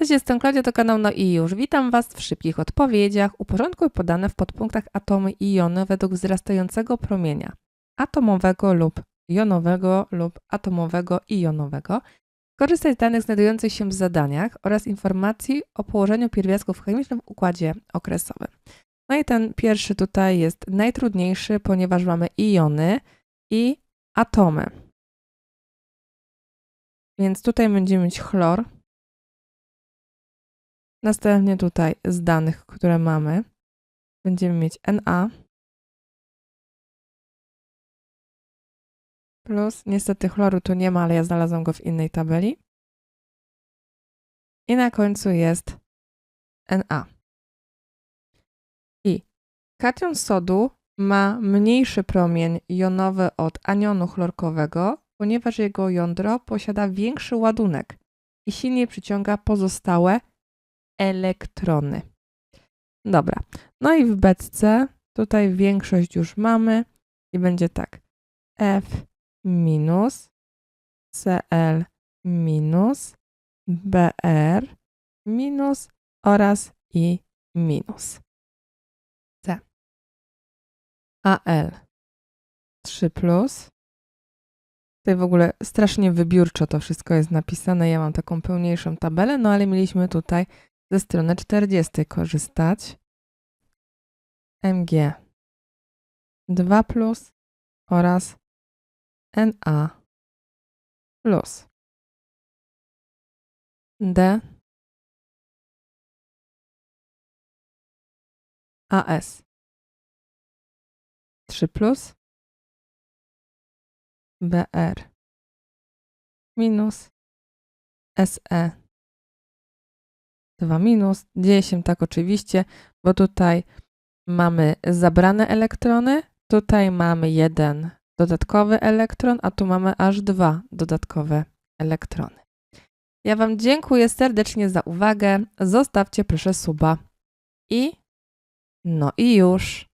Cześć, jestem Klaudia, to kanał No i już. Witam Was w szybkich odpowiedziach. Uporządkuj podane w podpunktach atomy i jony według wzrastającego promienia atomowego lub jonowego lub atomowego i jonowego. Korzystaj z danych znajdujących się w zadaniach oraz informacji o położeniu pierwiastków chemicznych w układzie okresowym. No i ten pierwszy tutaj jest najtrudniejszy, ponieważ mamy iony i atomy. Więc tutaj będziemy mieć chlor. Następnie tutaj z danych, które mamy, będziemy mieć Na plus, niestety chloru tu nie ma, ale ja znalazłam go w innej tabeli. I na końcu jest Na. I kation sodu ma mniejszy promień jonowy od anionu chlorkowego, ponieważ jego jądro posiada większy ładunek i silniej przyciąga pozostałe elektrony. Dobra, no i w beczce tutaj większość już mamy i będzie tak F minus Cl minus Br minus oraz I minus C. Al 3 plus. Tutaj w ogóle strasznie wybiórczo to wszystko jest napisane. Ja mam taką pełniejszą tabelę, no ale mieliśmy tutaj ze strony 40 korzystać. Mg 2 plus oraz Na plus. D. AS 3 plus. BR minus SE 2 minus. Dzieje się tak oczywiście, bo tutaj mamy zabrane elektrony, tutaj mamy jeden dodatkowy elektron, a tu mamy aż dwa dodatkowe elektrony. Ja Wam dziękuję serdecznie za uwagę. Zostawcie proszę suba. I no i już.